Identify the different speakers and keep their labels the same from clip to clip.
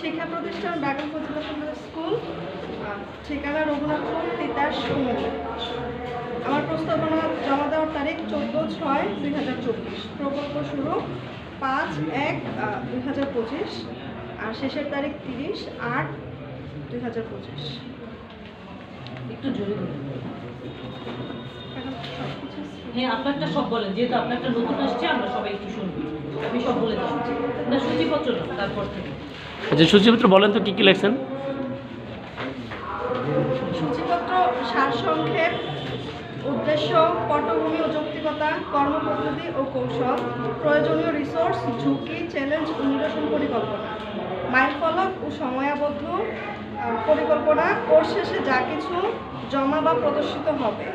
Speaker 1: শিক্ষা প্রতিষ্ঠান বেগম ফজিলা স্কুল ঠিকানা রঘুনাথপুর তিতাস আমার প্রস্তাবনা জমা দেওয়ার তারিখ চোদ্দ ছয় দুই হাজার চব্বিশ। প্রকল্প শুরু পাঁচ এক দুই হাজার পঁচিশ আর শেষের তারিখ তিরিশ আট দুই হাজার পঁচিশ।
Speaker 2: একটু জোরে বলুন।
Speaker 1: এখন সব
Speaker 2: হ্যাঁ আপনারটা সব বলেন যেহেতু আপনারটা নতুন আসছে আমরা সবাই একটু শুনব। আমি সব বলে দিচ্ছি। না সূচিপত্র না তারপর থেকে।
Speaker 3: আচ্ছা সূচিপত্র বলেন তো কী কী লেখছেন?
Speaker 1: সূচিপত্র সারসংক্ষেপ উদ্দেশ্য পটভূমি ও যৌক্তিকতা কর্মপদ্ধতি ও কৌশল প্রয়োজনীয় রিসোর্স ঝুঁকি চ্যালেঞ্জ ও নিরসন পরিকল্পনা মাইলফলক ও সময়াবদ্ধ পরিকল্পনা কোর্স শেষে যা কিছু জমা বা প্রদর্শিত হবে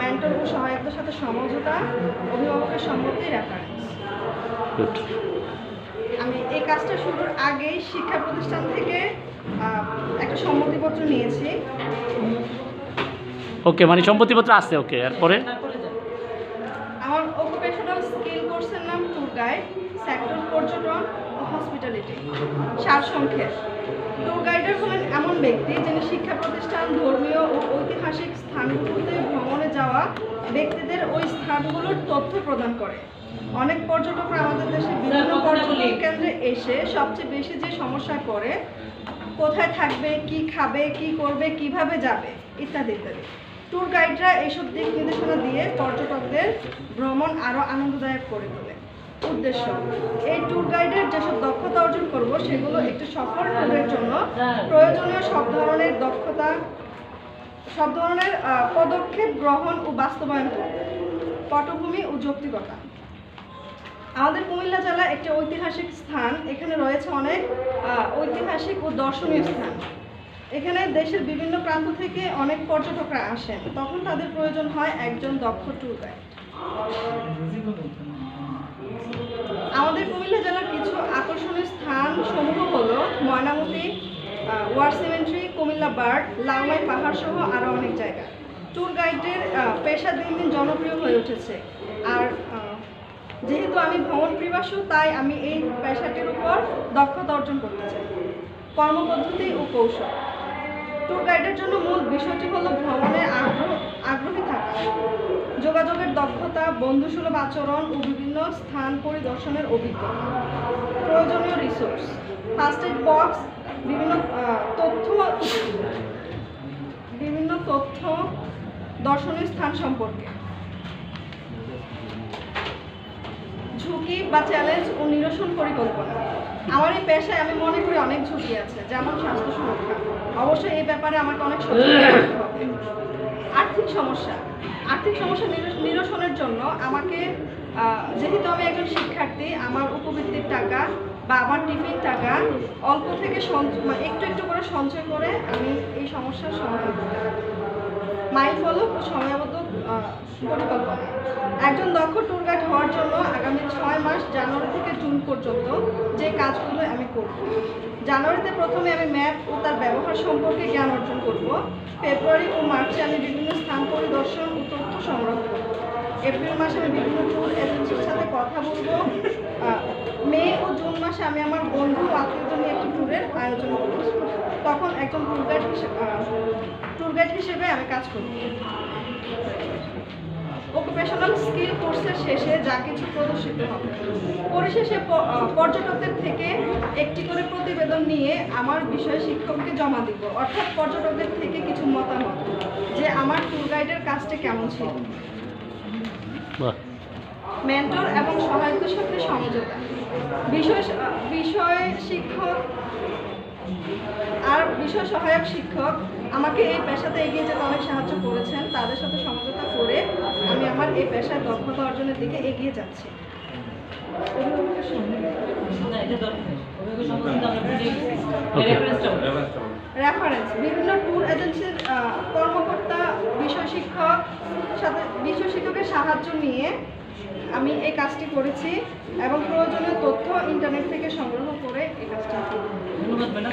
Speaker 1: মেন্টর ও সহায়কদের সাথে সমঝোতা অভিভাবকের সম্মতি রেফারেন্স আমি এই কাজটা শুরুর আগেই শিক্ষা প্রতিষ্ঠান থেকে একটা সম্মতিপত্র নিয়েছি।
Speaker 3: ওকে মানে সম্পত্তিপত্র আছে ওকে এরপরে
Speaker 1: আমার অকুপেশনাল স্কিল কোর্সের নাম ট্যুর গাইড সেক্টর পর্যটন হসপিটালিটি সারসংক্ষেপ। ট্যুর গাইডার হলেন এমন ব্যক্তি যিনি শিক্ষা প্রতিষ্ঠান ধর্মীয় ও ঐতিহাসিক স্থানগুলোতে ভ্রমণে যাওয়া ব্যক্তিদের ওই স্থানগুলোর তথ্য প্রদান করে। অনেক পর্যটকরা আমাদের দেশে বিভিন্ন পর্যটন কেন্দ্রে এসে সবচেয়ে বেশি যে সমস্যা পড়ে কোথায় থাকবে কি খাবে কি করবে কীভাবে যাবে ইত্যাদি ইত্যাদি। ট্যুর গাইডরা এইসব দিক নির্দেশনা দিয়ে পর্যটকদের ভ্রমণ আরও আনন্দদায়ক করে তোলে। উদ্দেশ্য। এই ট্যুর গাইডের যেসব দক্ষতা অর্জন করব, সেগুলো একটি সফল ট্যুরের জন্য প্রয়োজনীয় সব ধরনের দক্ষতা, সব ধরনের পদক্ষেপ গ্রহণ ও বাস্তবায়ন পটভূমি ও যৌক্তিকতা। আমাদের কুমিল্লা জেলা একটি ঐতিহাসিক স্থান, এখানে রয়েছে অনেক ঐতিহাসিক ও দর্শনীয় স্থান। এখানে দেশের বিভিন্ন প্রান্ত থেকে অনেক পর্যটকরা আসেন। তখন তাদের প্রয়োজন হয় একজন দক্ষ ট্যুর গাইড আমাদের কুমিল্লা জেলার কিছু আকর্ষণীয় স্থান সমূহ হলো Mainamati war cemetery, Comilla BARD Lalmai পাহাড় সহ আরও অনেক জায়গা। ট্যুর গাইডের পেশা দিন দিন জনপ্রিয় হয়ে উঠেছে। আর যেহেতু আমি ভ্রমণ প্রিবাসু তাই আমি এই পেশাটির উপর দক্ষতা অর্জন করতে চাই। কর্মপদ্ধতি ও কৌশল। ট্যুর গাইডের জন্য মূল বিষয়টি হলো ভ্রমণে আগ্রহ, আগ্রহী থাকা। যোগাযোগের দক্ষতা, বন্ধুসুলভ আচরণ ও বিভিন্ন স্থান পরিদর্শনের অভিজ্ঞতা। প্রয়োজনীয় রিসোর্স ফার্স্ট এড বক্স বিভিন্ন তথ্য বিভিন্ন তথ্য দর্শনীয় স্থান সম্পর্কে। ঝুঁকি বা চ্যালেঞ্জ ও নিরসন পরিকল্পনা। আমার এই পেশায় আমি মনে করি অনেক ঝুঁকি আছে, যেমন স্বাস্থ্য সুরক্ষা। অবশ্যই এই ব্যাপারে আমাকে অনেক সচেতন হবে। আর্থিক সমস্যা। আর্থিক সমস্যা নিরস- নিরসনের জন্য আমাকে যেহেতু আমি একজন শিক্ষার্থী, আমার উপবৃত্তির টাকা বা আমার টিফিন টাকা অল্প থেকে একটু একটু করে সঞ্চয় করে আমি এই সমস্যার সমাধান করতে মাইল ফলক ও সময়াবদ্ধ পরিকল্পনা একজন দক্ষ ট্যুর গাইড হওয়ার জন্য আগামী ছয় মাস জানুয়ারি থেকে জুন পর্যন্ত যে কাজগুলো আমি করব। জানুয়ারিতে প্রথমে আমি ম্যাপ ও তার ব্যবহার সম্পর্কে জ্ঞান অর্জন করব। ফেব্রুয়ারি ও মার্চে আমি বিভিন্ন স্থান পরিদর্শন ও তথ্য সংগ্রহ করব। এপ্রিল মাসে আমি বিভিন্ন ট্যুর এজেন্সির সাথে কথা বলব। মে ও জুন মাসে আমি আমার বন্ধু আত্মীয়দের নিয়ে একটি ট্যুরের আয়োজন করব। তখন একজন ট্যুর গাইড হিসেবে ট্যুর গাইড হিসেবে আমি কাজ করব। অকুপেশনাল স্কিল কোর্সের শেষে যা কিছু প্রদর্শিত হবে। পরিশেষে পর্যটকদের থেকে একটি করে প্রতিবেদন নিয়ে আমার বিষয় শিক্ষককে জমা দিব। অর্থাৎ পর্যটকদের থেকে কিছু মতামত যে আমার ট্যুর গাইডের কাজটা কেমন ছিল। মেন্টর এবং সহায়কদের সাথে সমঝোতা বিষয় বিষয় শিক্ষক আর বিষয় সহায়ক শিক্ষক আমাকে এই পেশাতে এগিয়ে যেতে অনেক সাহায্য করেছেন তাদের সাথে সমঝোতা করে আমি আমার এই পেশায় দক্ষতা অর্জনের দিকে এগিয়ে যাচ্ছি। রেফারেন্স বিভিন্ন ট্যুর এজেন্সির কর্মকর্তা বিষয় শিক্ষক সাথে বিষয় শিক্ষকের সাহায্য নিয়ে আমি এই কাজটি করেছি এবং প্রয়োজনীয় তথ্য ইন্টারনেট থেকে সংগ্রহ করে এই কাজটি
Speaker 2: ধন্যবাদ ম্যাডাম।